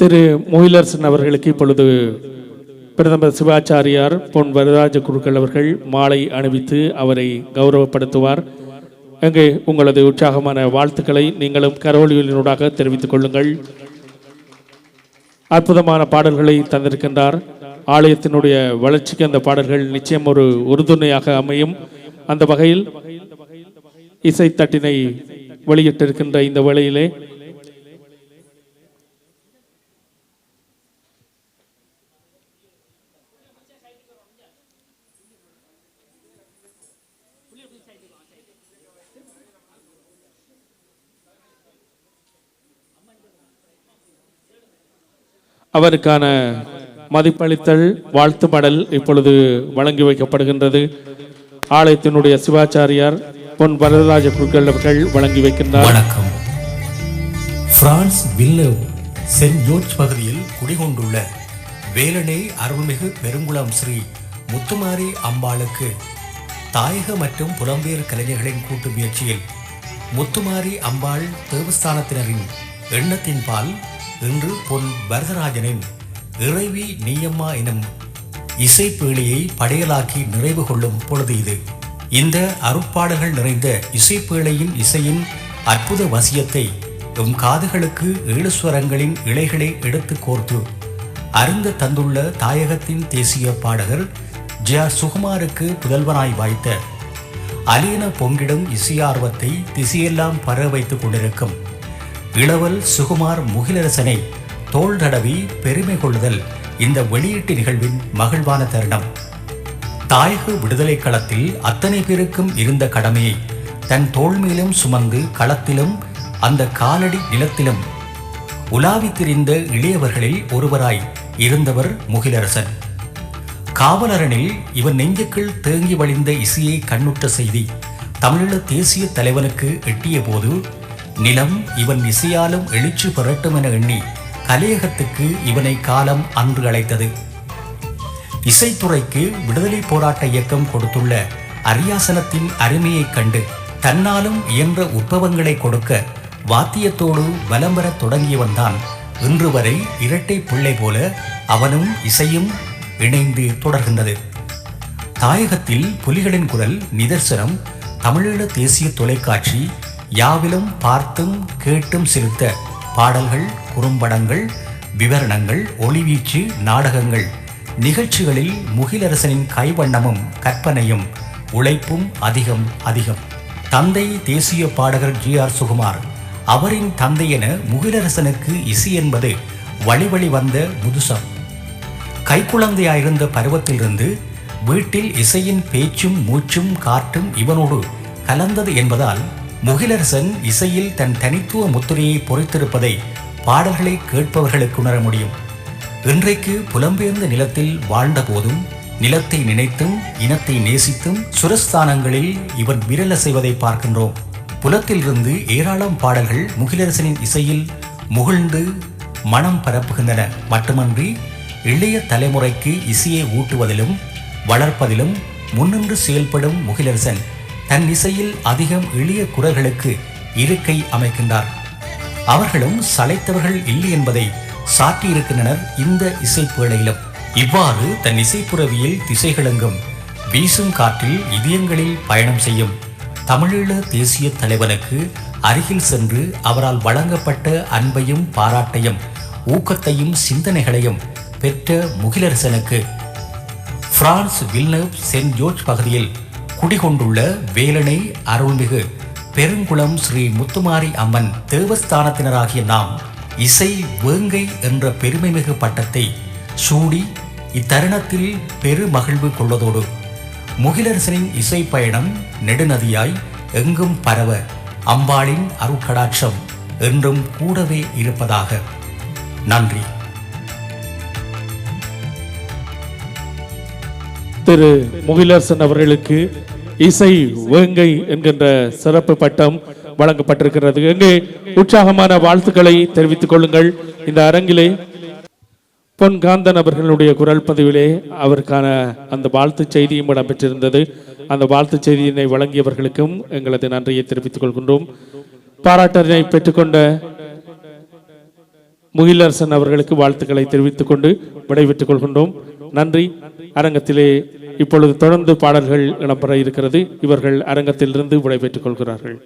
திரு மொயிலர்சன் அவர்களுக்கு இப்பொழுது பிரதமர் சிவாச்சாரியார் பொன் வரராஜ குருக்கள் அவர்கள் மாலை அணிவித்து அவரை கௌரவப்படுத்துவார். அங்கே உங்களது உற்சாகமான வாழ்த்துக்களை நீங்களும் கரோலியினூடாக தெரிவித்துக் கொள்ளுங்கள். அற்புதமான பாடல்களை தந்திருக்கின்றார். ஆலயத்தினுடைய வளர்ச்சிக்கு அந்த பாடல்கள் நிச்சயம் ஒரு உறுதுணையாக அமையும். அந்த வகையில் இசைத்தட்டினை வெளியிட்டிருக்கின்ற இந்த வேளையிலே அவருக்கான மதிப்பளித்தல் வாழ்த்து மடல் இப்பொழுது வழங்கி வைக்கப்படுகின்றது. ஆலயத்தினுடைய சிவாச்சாரியார் பொன் வரதராஜ குருக்கள் அவர்கள் வழங்கி வைக்கின்றார். வணக்கம். பிரான்ஸ் வில்லவ் சென்ட் ஜோர்ஜ் பகுதியில் குடிகொண்டுள்ள வேலனை அருள்மிகு பெருங்குளம் ஸ்ரீ முத்துமாரி அம்பாளுக்கு தாயக மற்றும் புலம்பெயர் கலைஞர்களின் கூட்டு முயற்சியில் முத்துமாரி அம்பாள் தேவஸ்தானத்தினரின் எண்ணத்தின் பால் இன்று பொன் வரதராஜனின் இறைவி நீயம்மா எனும் இசைப்பேழையை படையலாக்கி நிறைவு கொள்ளும் பொழுது இது. இந்த அருட்பாடல்கள் நிறைந்த இசைப்பேழையின் இசையின் அற்புத வசியத்தை எம் காதுகளுக்கு ஏழு ஸ்வரங்களின் இழைகளை எடுத்து கோர்த்து அருந்த தந்துள்ள தாயகத்தின் தேசிய பாடகர் ஜே ஆர் சுகுமாருக்கு புதல்வனாய் வாய்த்த அலீன பொங்கிடும் இசையார்வத்தை திசையெல்லாம் பர வைத்துக் கொண்டிருக்கும் இளவல் சுகுமார் முகிலரசனை தோல் தடவி பெருமை கொள்ளுதல் இந்த வெளியீட்டு நிகழ்வின் மகிழ்வான தருணம். தாயக விடுதலை களத்தில் அத்தனை பேருக்கும் இருந்த கடமையை தன் தோல் மேலும் சுமந்து களத்திலும் அந்த காலடி நிலத்திலும் உலாவித் திரிந்த இளையவர்களில் ஒருவராய் இருந்தவர் முகிலரசன். காவலரனில் இவன் நெஞ்சுக்குள் தேங்கி வழிந்த இசையை கண்ணுற்ற செய்தி. தமிழீழ தேசிய தலைவனுக்கு எட்டிய போது நிலம் இவன் இசையாலும் எழுச்சி பெறட்டும் என எண்ணி கலையகத்துக்கு இவனை காலம் அன்று அழைத்தது. இசைத்துறைக்கு விடுதலை போராட்ட இயக்கம் கொடுத்துள்ள அரியாசனத்தின் அருமையைக் கண்டு தன்னாலும் இயன்ற உற்பவங்களை கொடுக்க வாத்தியத்தோடு வலம் வரத் தொடங்கியவன்தான் இன்று வரை இரட்டை பிள்ளை போல அவனும் இசையும் இணைந்து தொடர்கின்றது. தாயகத்தில் புலிகளின் குரல் நிதர்சனம் தமிழீழ தேசிய தொலைக்காட்சி யாவிலும் பார்த்தும் கேட்டும் சிரித்த பாடல்கள் குறும்படங்கள் விவரணங்கள் ஒளிவீச்சு நாடகங்கள் நிகழ்ச்சிகளில் முகிலரசனின் கைவண்ணமும் கற்பனையும் உழைப்பும் அதிகம் அதிகம். தந்தை தேசிய பாடகர் ஜி ஆர் சுகுமார் அவரின் தந்தை என முகிலரசனுக்கு இசை என்பது வழி வழி வந்த முதுசம். கைக்குழந்தையாயிருந்த பருவத்திலிருந்து வீட்டில் இசையின் பேச்சும் மூச்சும் காற்றும் இவனோடு கலந்தது என்பதால் முகிலரசன் இசையில் தன் தனித்துவ முத்திரையை பொறித்திருப்பதை பாடல்களை கேட்பவர்களுக்கு உணர முடியும். இன்றைக்கு புலம்பெயர்ந்த நிலத்தில் வாழ்ந்த போதும் நிலத்தை நினைத்தும் இனத்தை நேசித்தும் சுரஸ்தானங்களில் இவன் விரல செய்வதை பார்க்கின்றோம். புலத்திலிருந்து ஏராளம் பாடல்கள் முகிலரசனின் இசையில் முகிழ்ந்து மனம் பரப்புகின்றன. மட்டுமன்றி இளைய தலைமுறைக்கு இசையை ஊட்டுவதிலும் வளர்ப்பதிலும் முன்னின்று செயல்படும் முகிலரசன் தன் இசையில் அதிகம் எளிய குரல்களுக்கு இருக்கை அமைக்கின்றார். அவர்களும் சளைத்தவர்கள் இல்லை என்பதை சாட்டியிருக்கின்றனர் இந்த இசைப்பேழையிலும் இவ்வாறு தன் இசைப்புறவியில் திசைகளெங்கும் வீசும் காற்றில் இதயங்களில் பயணம் செய்யும் தமிழீழ தேசிய தலைவனுக்கு அருகில் சென்று அவரால் வழங்கப்பட்ட அன்பையும் பாராட்டையும் ஊக்கத்தையும் சிந்தனைகளையும் பெற்ற முகிலரசனுக்கு பிரான்ஸ் வில்னவ் சென்ட் ஜோர்ஜ் பகுதியில் குடிகொண்டுள்ள வேலனை அருள்மிகு பெருங்குளம் ஸ்ரீ முத்துமாரி அம்மன் தேவஸ்தானத்தினராகிய நாம் இசை வேங்கை என்ற பெருமைமிகு பட்டத்தை சூடி இத்தருணத்தில் பெருமகிழ்வு கொள்வதோடு முகிலரசனின் இசை பயணம் நெடுநதியாய் எங்கும் பரவ அம்பாளின் அருட்கடாட்சம் என்றும் கூடவே இருப்பதாக. நன்றி. திரு முகிலரசன் அவர்களுக்கு இசை வேங்கை என்கின்ற சிறப்பு பட்டம் வழங்கப்பட்டிருக்கிறது. எங்கே உற்சாகமான வாழ்த்துக்களை தெரிவித்துக் கொள்ளுங்கள். இந்த அரங்கிலே பொன் காந்தன் அவர்களுடைய குரல் பதிவிலே அவருக்கான அந்த வாழ்த்து செய்தியும் இடம்பெற்றிருந்தது. அந்த வாழ்த்து செய்தியினை வழங்கியவர்களுக்கும் எங்களது நன்றியை தெரிவித்துக் கொள்கின்றோம். பாராட்டனை பெற்றுக்கொண்ட முகிலரசன் அவர்களுக்கு வாழ்த்துக்களை தெரிவித்துக் கொண்டு விடைபெற்றுக் கொள்கின்றோம். நன்றி. அரங்கத்திலே இப்பொழுது தொடர்ந்து பாடல்கள் இடம்பெற இருக்கிறது. இவர்கள் அரங்கத்திலிருந்து விடைபெற்றுக் கொள்கிறார்கள்.